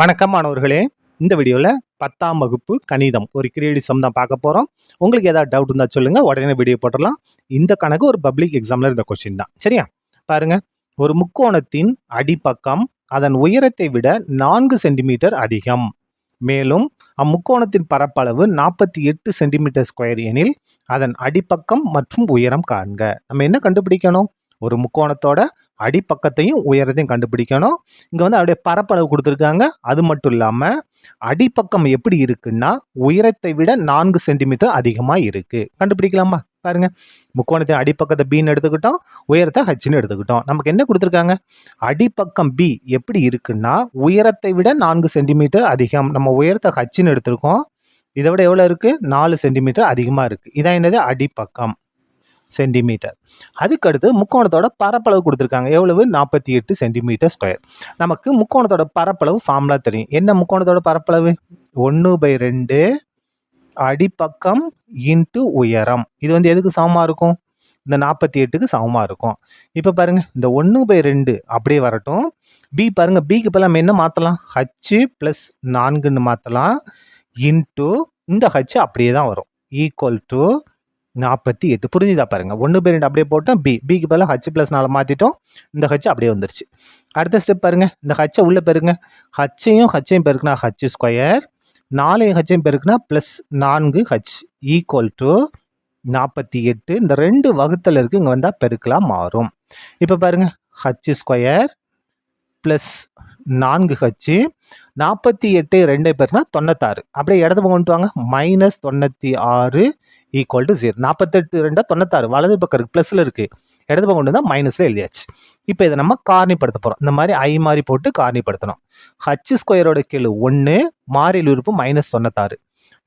வணக்கம் மாணவர்களே. இந்த வீடியோவில் பத்தாம் வகுப்பு கணிதம் ஒரு கிரியடிசம் தான் பார்க்க போகிறோம் உங்களுக்கு ஏதாவது டவுட் இருந்தால் சொல்லுங்கள் உடனே வீடியோ போட்டுடலாம். இந்த கணக்கு ஒரு பப்ளிக் எக்ஸாமில் இருந்த கொஸ்டின் தான். சரியா? பாருங்க. ஒரு முக்கோணத்தின் அடிப்பக்கம் அதன் உயரத்தை விட நான்கு சென்டிமீட்டர் அதிகம். மேலும் அம்முக்கோணத்தின் பரப்பளவு நாற்பத்தி எட்டு சென்டிமீட்டர் ஸ்கொயர் எனில் அதன் அடிப்பக்கம் மற்றும் உயரம் காண்க. நம்ம என்ன கண்டுபிடிக்கணும்? ஒரு முக்கோணத்தோட அடிப்பக்கத்தையும் உயரத்தையும் கண்டுபிடிக்கணும். இங்கே வந்து அப்படியே பரப்பளவு கொடுத்துருக்காங்க. அது மட்டும் இல்லாமல் அடிப்பக்கம் எப்படி இருக்குன்னா உயரத்தை விட நான்கு சென்டிமீட்டர் அதிகமாக இருக்குது கண்டுபிடிக்கலாமா? பாருங்க. முக்கோணத்தின் அடிப்பக்கத்தை பின்னு எடுத்துக்கிட்டோம். உயரத்தை ஹச்னு எடுத்துக்கிட்டோம். நமக்கு என்ன கொடுத்துருக்காங்க? அடிப்பக்கம் பி எப்படி இருக்குன்னா உயரத்தை விட நான்கு சென்டிமீட்டர் அதிகம். நம்ம உயரத்தை ஹச்னு எடுத்திருக்கோம். இதை விட எவ்வளோ இருக்குது நாலு சென்டிமீட்டர் அதிகமாக இருக்குது இதான் என்னது? அடிப்பக்கம். சென்டிமீட்டர். அதுக்கடுத்து முக்கோணத்தோட பரப்பளவு கொடுத்துருக்காங்க. எவ்வளவு? நாற்பத்தி எட்டு சென்டிமீட்டர் ஸ்கொயர். நமக்கு முக்கோணத்தோட பரப்பளவு ஃபார்முலா தெரியும். என்ன முக்கோணத்தோட பரப்பளவு? ஒன்று பை ரெண்டு அடிப்பக்கம் இன்ட்டு உயரம். இது வந்து எதுக்கு சமமாக இருக்கும்? இந்த நாற்பத்தி எட்டுக்கு சமமாக இருக்கும். இப்போ பாருங்கள் இந்த ஒன்று பை ரெண்டு அப்படியே வரட்டும். பி பாருங்க பிக்கு இப்போ நம்ம என்ன மாற்றலாம் ஹச்சு ப்ளஸ் நான்குன்னு மாற்றலாம் இன்ட்டு இந்த ஹச்சு அப்படியே தான் வரும். ஈக்குவல் டு நாற்பத்தி எட்டு. புரிஞ்சுதா பாருங்க. ஒன்று பை ரெண்டு அப்படியே போட்டோம். பி பிக்கு பதிலாக ஹச் ப்ளஸ் நாலு மாற்றிட்டோம் இந்த ஹச் அப்படியே வந்துருச்சு. அடுத்த ஸ்டெப் பாருங்க. இந்த ஹச்சை உள்ளே பெருங்க. ஹச்சையும் ஹச்சையும் பெருக்குனா ஹச் ஸ்கொயர் நாலையும் ஹச்சையும் பெருக்குனா ப்ளஸ் நான்கு ஹச் ஈக்குவல் டு நாற்பத்தி எட்டு. இந்த ரெண்டு வகுத்தல் இருக்குது இங்கே வந்தால் பெருக்கலாம் மாறும். இப்போ பாருங்க. ஹச் ஸ்கொயர் ப்ளஸ் நான்கு ஹச்சு நாற்பத்தி எட்டு ரெண்டு பேருனா தொண்ணூத்தாறு. அப்படியே இடது பக்கம் கொண்டு வாங்க. மைனஸ் தொண்ணூற்றி ஆறு ஈக்குவல் டு ஜீரோ நாற்பத்தெட்டு ரெண்டா தொண்ணூத்தாறு. வலது பக்கம் இருக்குது ப்ளஸில் இருக்குது இடது பக்கம் கொண்டு வந்தால் மைனஸில் எழுதியாச்சு. இப்போ இதை நம்ம காரணிப்படுத்த போகிறோம் இந்த மாதிரி ஐ மாதிரி போட்டு காரணிப்படுத்தணும். ஹச் ஸ்கொயரோட கீழே ஒன்று மாறியில் உறுப்பு மைனஸ் தொண்ணூத்தாறு.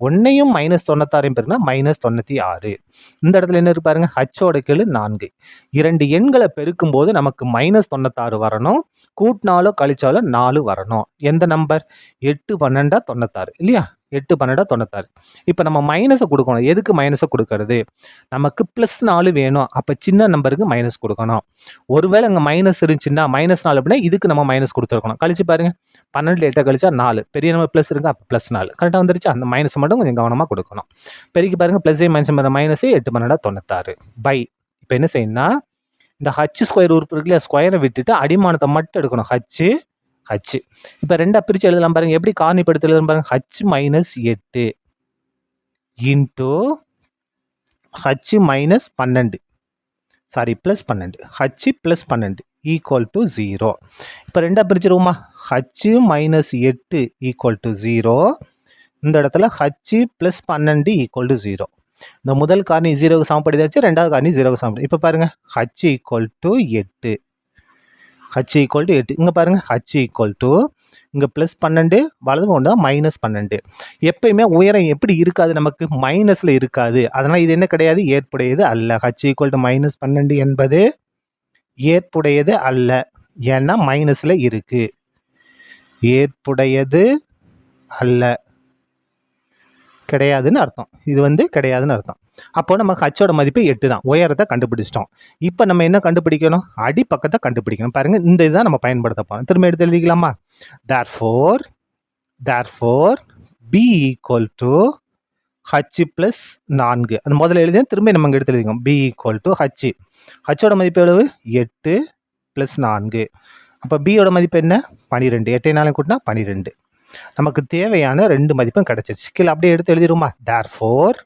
ஒன்னையும் மைனஸ் தொண்ணூத்தாறையும் பேருனா மைனஸ் தொண்ணூற்றி ஆறு. இந்த இடத்துல என்ன இருப்பாருங்க பாருங்க? ஹச்சோட கீழ் நான்கு. இரண்டு எண்களை பெருக்கும் போது நமக்கு மைனஸ் தொண்ணூத்தாறு வரணும். கூட்டினாலோ கழிச்சாலோ நாலு வரணும். எந்த நம்பர் எட்டு பன்னெண்டா தொண்ணூத்தாறு. இல்லையா? எட்டு பன்னெண்டா தொண்ணூத்தாறு. இப்போ நம்ம மைனஸை கொடுக்கணும். எதுக்கு மைனஸை கொடுக்கறது? நமக்கு ப்ளஸ் நாலு வேணும். அப்போ சின்ன நம்பருக்கு மைனஸ் கொடுக்கணும். ஒருவேளை அங்கே மைனஸ் இருந்துச்சுன்னா மைனஸ் நாலு அப்படின்னா இதுக்கு நம்ம மைனஸ் கொடுத்துருக்கணும். கழிச்சு பாருங்க. பன்னெண்டு எட்டை கழிச்சா நாலு. பெரிய நம்பர் ப்ளஸ் இருக்கு? அப்போ ப்ளஸ் நாலு. கரெக்டாக வந்துருச்சு? அந்த மைனஸ் மட்டும் கொஞ்சம் கவனமாக கொடுக்கணும். பெருக்கி பாருங்கள் ப்ளஸ்ஸே மைனஸ் மைனஸே எட்டு பன்னெண்டா தொண்ணூத்தாறு. பை இப்போ என்ன செய்யணும்னா இந்த ஹச் ஸ்கொயர் உறுப்பு இருக்குல்ல ஸ்கொயரை விட்டுட்டு அடிமானத்தை மட்டும் எடுக்கணும். ஹச்சு ஹச் இப்போ ரெண்டாக பிரித்து எழுதலாம் பாருங்கள் எப்படி காரணிப்படுத்தி எழுதலாம் பாருங்கள் ஹச் மைனஸ் எட்டு இன்ட்டு ஹச் மைனஸ் பன்னெண்டு. சாரி ப்ளஸ் பன்னெண்டு. ஹச் ப்ளஸ் பன்னெண்டு ஈக்குவல் டு ஜீரோ இப்போ ரெண்டாக பிரிச்சிருவோமா? ஹச் மைனஸ் எட்டு ஈக்குவல் டு ஜீரோ இந்த இடத்துல ஹச் ப்ளஸ் பன்னெண்டு ஈக்குவல் டு ஜீரோ இந்த முதல் காரணி ஜீரோவுக்கு சமப்படுதாச்சு ரெண்டாவது காரணி ஜீரோவுக்கு சமப்படி இப்போ பாருங்கள் ஹச் ஈக்குவல் டு எட்டு. ஹச் ஈக்குவல் டு எட்டு. இங்கே பாருங்கள் ஹச் ஈக்குவல் டு இங்கே ப்ளஸ் பன்னெண்டு வலது கொண்டு மைனஸ் பன்னெண்டு. எப்பயுமே உயரம் எப்படி இருக்காது நமக்கு? மைனஸில் இருக்காது. அதனால் இது என்ன கிடையாது? ஏற்புடையது அல்ல. ஹச் ஈக்குவல் டு மைனஸ் பன்னெண்டு என்பது ஏற்புடையது அல்ல. ஏன்னா மைனஸில் இருக்குது ஏற்புடையது அல்ல. கிடையாதுன்னு அர்த்தம். இது வந்து கிடையாதுன்னு அர்த்தம். அப்போ நம்ம ஹச்சோட மதிப்பு எட்டு தான். உயரத்தை கண்டுபிடிச்சிட்டோம். இப்போ நம்ம என்ன கண்டுபிடிக்கணும்? அடிப்பக்கத்தை கண்டுபிடிக்கணும். பாருங்கள் இந்த இதுதான் நம்ம பயன்படுத்த போகிறோம் திரும்ப எடுத்து எழுதிக்கலாமா? Therefore therefore P equal to H plus நான்கு. அந்த முதல்ல எழுதி திரும்ப நம்ம இங்கே எடுத்து எழுதிக்கோம் பி ஈக்குவல் டு ஹச் ஹச்சோட மதிப்பு எவ்வளவு? எட்டு ப்ளஸ் நான்கு. அப்போ பியோட மதிப்பு என்ன? பன்னிரெண்டு எட்டை நாளும் கூட்டினா பன்னிரெண்டு நமக்கு தேவையான ரெண்டு மதிப்பும் கிடச்சிருச்சு. கீழே அப்படியே எடுத்து எழுதிடுமா தேர் ஃபோர்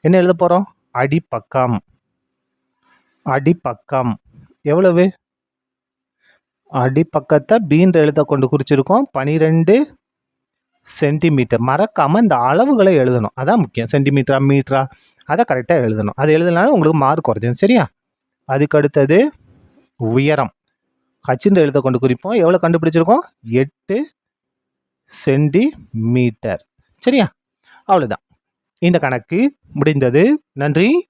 என்ன எழுத போகிறோம் அடிப்பக்கம். அடிப்பக்கம். எவ்வளவு? அடிப்பக்கத்தை பீன்ற எழுத கொண்டு குறிச்சிருக்கோம். பனிரெண்டு சென்டிமீட்டர். மறக்காமல் இந்த அளவுகளை எழுதணும். அதான் முக்கியம். சென்டிமீட்டரா மீட்டரா? அதை கரெக்டாக எழுதணும். அது எழுதனாலும் உங்களுக்கு மார்க் குறைஞ்சிடும் சரியா? அதுக்கு அடுத்தது உயரம். ஹச்சின்ற எழுத கொண்டு குறிப்போம். எவ்வளோ கண்டுபிடிச்சிருக்கோம்? எட்டு சென்டிமீட்டர். சரியா? அவ்வளோதான் இந்த கணக்கு முடிந்தது. நன்றி.